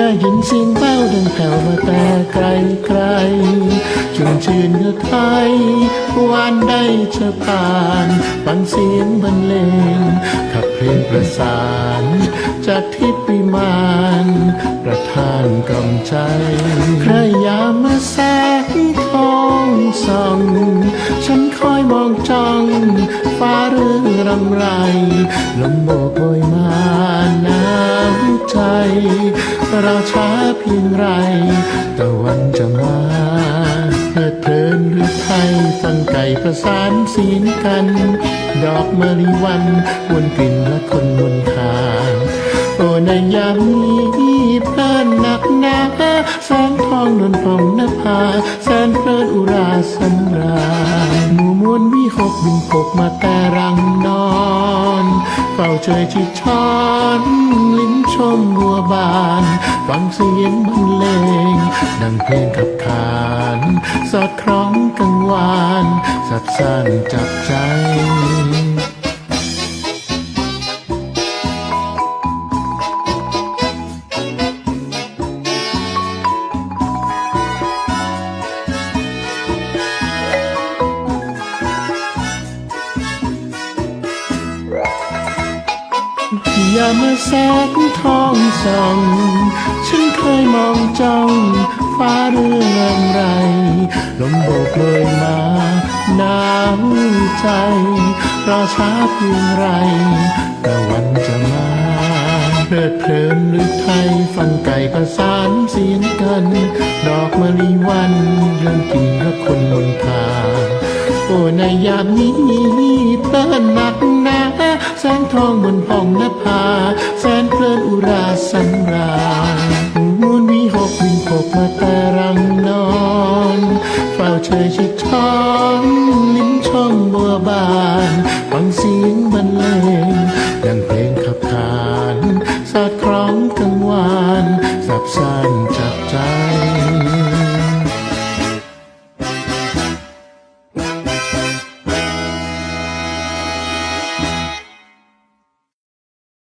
ได้ยินเสียงแป้วดังแผ่วมาแต่ไกลไกลจุนชื่นเนื้อไทยวันได้จอผ่านฟังเสียงบรรเลงขับเพลงประสาน จากทิพย์วิมานประทานกล่อมใจใครยามมาแสงทองส่องฉันคอยมองจ้องฟ้าเรื่องรำไรลมโบกโบยมาหนาวใจ เราช้าเพียงไรตะวันจะมาเพลิดเพลินหรือไทยฟังไก่ประสานสียงกัน ดอกมะลิวันวนกลิ่นและคนบนทางโอ้ในยามนี้พลินหนักหนาแสงทองนวลพองนภาแสนเพลินอุราสำราญหมู่มวลวิหกบินปกมาแต่รังนอน เฝ้าเชยชิดช้อนลิ้น ชมบัวบานฟังเสียงบรรเลง ดังเพลงขับขาน สอดคล้องกังวาน สับสั้นจับใจ อย่ามาแสงทองส่องฉันเคยมองจ้องฟ้าเรื่องอะไร ลมโบกเลยมาหนาวใจ รอช้าเพียงไรแต่วันจะมาเพลิดเพลินหรือไทยฟังไก่ประสานเสียงกัน ดอกมะลิวันเรื่องกินและคนบน โอ้ในยามนี้เพลินหนักหนาแสงทองบนห้องนภาแสนเพลินอุราสันรามูลวิหกวินหกมาแต่รังนอนเฝ้าเชยชิดช้อนลิ้นช่องบัวบานฟังเสียงบรรเลงดังเพลงขับขาน